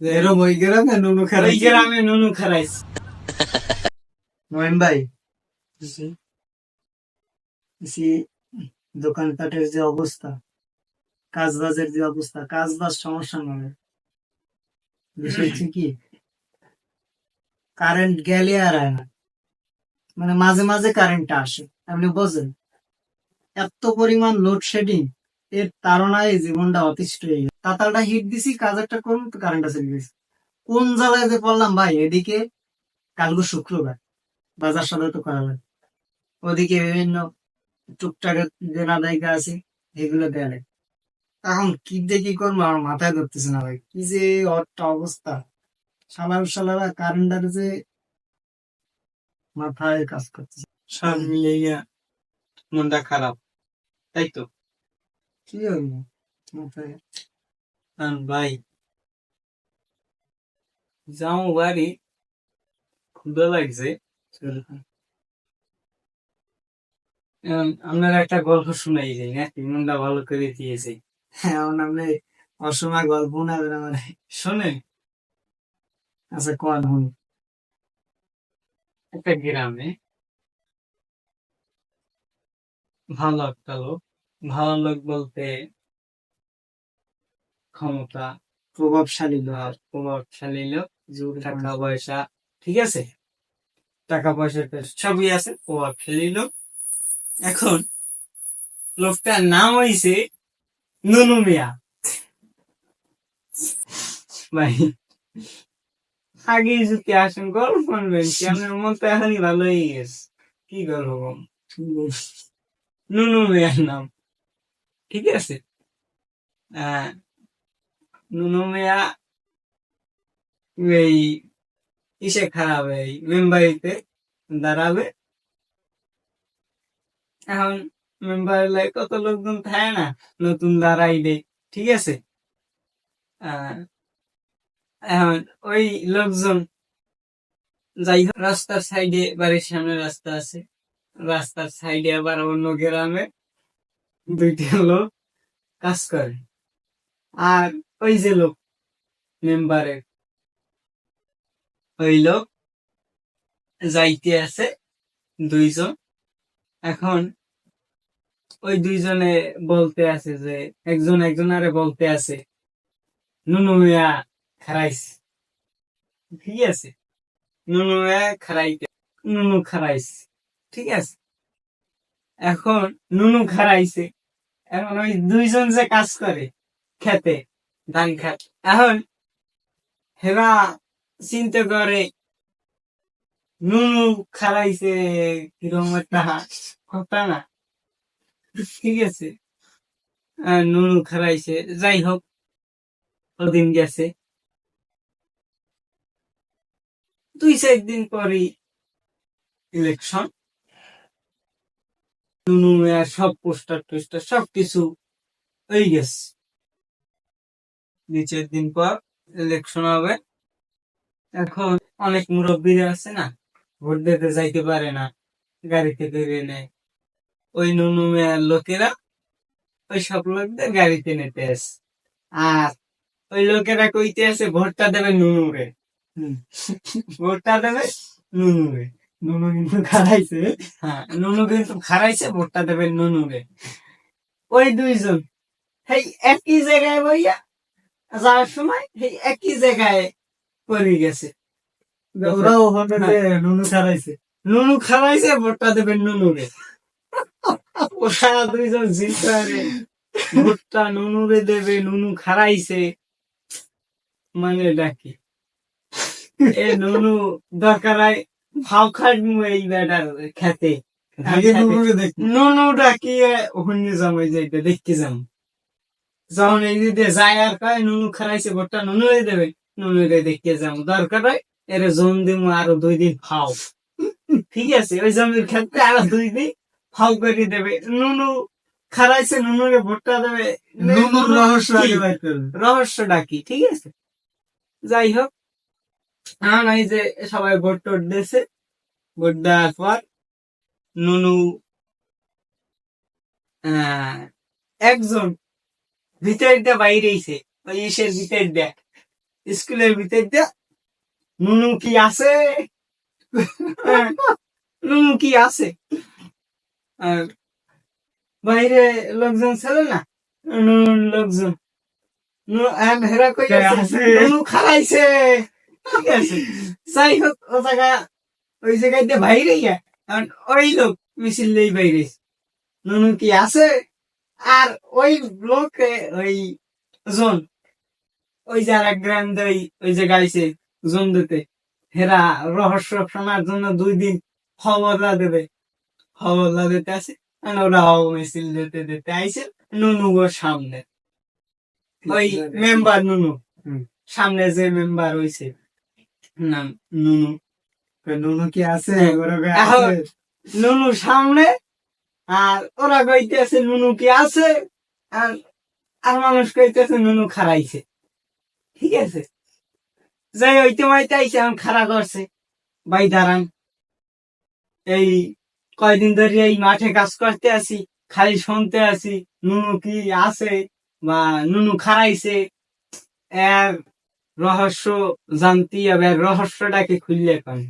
এরম ওই গ্রামে নুনু ওই খারাই গ্রামে নুনু খারাইছে নয়ন ভাই সি দোকানপাটের যে অবস্থা কাজ বাজের যে অবস্থা কাজ বাজ সমস্যা নয় বিষয় হচ্ছে কি কারেন্ট গেলে আর হয় না। মানে মাঝে মাঝে কারেন্ট আসে। আপনি বোঝেন? এত পরিমাণ লোডশেডিং এর তাড়নায় জীবনটা অতিষ্ঠ হয়ে গেছে। তাতালটা হিট দিছি কাজ একটা করুন তো কারেন্টটা চলে গেছে কোন জায়গায় যে পড়লাম ভাই, এদিকে কালকে শুক্রবার, বাজার সদাই তো করা লাগে। ওদিকে বিভিন্ন টুকটাক যে নাদাইকা আছে, এগুলো দেয় এখন কি দিয়ে কি করব, আমার মাথায় ধরতেছে না ভাই। কি যে একটা অবস্থা। সালার সালারা কারেন্টার যে মাথায় কাজ করতেছে। সব মিলিয়ে মনটা খারাপ, তাই তো? কি ভাই যাও বাড়ি। ক্ষুদা লাগছে। এখন আপনারা একটা গল্প শুনাই যাই না মনটা ভালো করে দিয়েছে। আমার নামে অসময় গল্প না মানে শোনেন। আচ্ছা কোন হুন? একটা গ্রামে ভালো একটা লোক ভালো লোক বলতে ক্ষমতা প্রভাবশালী লোক প্রভাবশালী লোক টাকা পয়সা ঠিক আছে? টাকা পয়সা সবই আছে প্রভাবশালী লোক। এখন লোকটার নাম হইছে নুনু মিয়া। ভাই আগে যদি আসেন গল্প শুনবেন কি আপনার মন তো এখনই ভালো হয়ে গেছে। কি গল্প নুনু মিয়ার নাম। ঠিক আছে? এই ইসে খারাপ, এই মেম্বারিতে দাঁড়াবে। এখন মেম্বার কত লোকজন থাকে না? নতুন দাঁড়াইলে ঠিক আছে? এখন ওই লোকজন যাই রাস্তার সাইডে, বাড়ির সামনে রাস্তা আছে। রাস্তার সাইডে আবার অন্য গ্রামে দুইটা লোক কাজ করে আর ওই যে লোক মেম্বারের ওই লোক যাইতে আছে দুইজন। এখন ওই দুইজনে বলতে আছে যে একজন একজনারে বলতে আছে, নুনু মিয়া খারাইছে। ঠিক আছে? নুনু মিয়া খারাইতে, নুনু খারাইছে। ঠিক আছে? এখন নুনু খারাইছে এখন ওই দুইজন যে কাজ করে খেতে, ধান খাত এখন হেরা চিন্তা করে, নুনু খারাইছে কীরকম একটা কথা না? ঠিক আছে। নুনু খারাইছে যাই হোক, ওদিন গেছে। দুই চার দিন পরই ইলেকশন নুনু মেয়ার সব পোস্টার টোস্টার সব কিছু হয়ে গেছে। দুই চার দিন পর ইলেকশন হবে। এখন অনেক মুরব্বীরা আছে না, ভোট দিতে যাইতে পারে না গাড়িতে করে নেয়। ওই নুনু মেয়ার লোকেরা, ওই সব লোকদের গাড়িতে নিতে আসে। আর ওই লোকেরা কইতে আছে ভোটটা দেবে নুনুরে। ভোটটা দেবে নুনুরে। নুনু কিন্তু খারাইছে। হ্যাঁ নুনু কিন্তু খারাইছে ভোটটা দেবে নুনুরে ওই দুইজন সেই একই জায়গায় বইয়া যাওয়ার সময় সেই একই জায়গায় পড়ে গেছে। ওরাও নুনু খারাইছে। নুনু খারাইছে ভোটটা দেবে নুনুরে ওরা দুইজন জিতারে ভোটটা নুনুরে দেবে নুনু খারাইছে। মানে ডাকি এ নুনু দরকার হয় ভাও খাটমু এই বেটার খেতে। ডাকি দেখতে যাম যখন এই যায় আর কয় নুনু খারাইছে দেবে দেখতে যাম দরকার হয় এর জম দিমু আরও দুই দিন ফাও। ঠিক আছে ওই জমির ক্ষেত্রে আরও দুই দিন ফাও করে দেবে। নুনু খারাইছে নুনুরে ভোটটা দেবে। নুনুর রহস্য কি? আগে রহস্যটা কি? ঠিক আছে। যাই হোক এখন এই যে সবাই ভোট টোট দিয়েছে। ভোট দেওয়ার পর নুনু একজন ভিতরটা বাইরেইছে ওই ইসের ভিতর দেখ স্কুলের ভিতর দিয়ে নুনু কি আছে? হ্যাঁ, নুনু কি আছে? আর বাইরে লোকজন ছিল না নুনুর লোকজন। হেরা কই আছে? আছে? নুনু খাইছে ঠিক আছে যাই হোক ও জায়গা ওই জায়গায় দিয়ে বাইরে গিয়া ওই লোক মিছিল নেই বাইরে নুনু কি আছে আর ওই লোক ওই জন ওই যে আর ওই ওই যে গাইছে জন দিতে হেরা রহস্য শোনার জন্য দুই দিন খবরলা দেবে। খবরলা দিতে আর ওরাও মিছিল দিতে দিতে আইছে নুনু ওর সামনে। ওই মেম্বার নুনু। সামনে যে মেম্বার হইছে। নাম নুনু। নুনু কি আছে? নুনু সামনে আর ওরা কইতেছে নুনু কি আছে? আর আর মানুষ কইতেছে নুনু খারাইছে। ঠিক আছে? যাই হইতে মাইতে আইছে এখন খাড়া করছে। ভাই দাঁড়ান। এই কয়দিন ধরে এই মাঠে কাজ করতে আসি খালি শুনতে আসি নুনু কি আছে বা নুনু খারাইছে। রহস্য জানতি হবে রহস্যটাকে খুললে পান।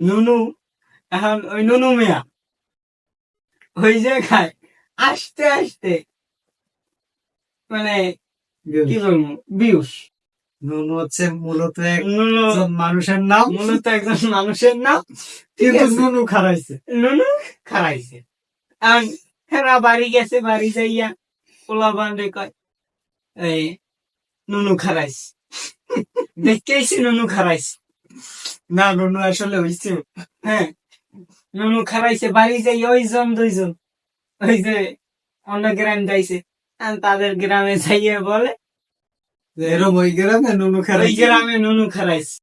নুনু এখন ওই নুনু মিয়া ওই জায়গায় আসতে আসতে মানে কি বলব বিউস নুনু হচ্ছে মূলত একজন মানুষের নাম। মূলত একজন মানুষের নাম। কিন্তু নুনু খারাইছে। নুনু খারাইছে। এখন হেরা বাড়ি গেছে বাড়ি যাইয়া পোলা বান্ডে কয় এই নুনু খারাইস। দেখতেইছি নুনু খারাইস। না নুনু আসলে হইছে হ্যাঁ নুনু খারাইছে বাড়ি যাই ওইজন দুইজন ওই যে অন্য গ্রাম যাইছে আর তাদের গ্রামে যাইয়ে বলে এরম ওই গ্রামে নুনু ওই গ্রামে নুনু খারাইছে।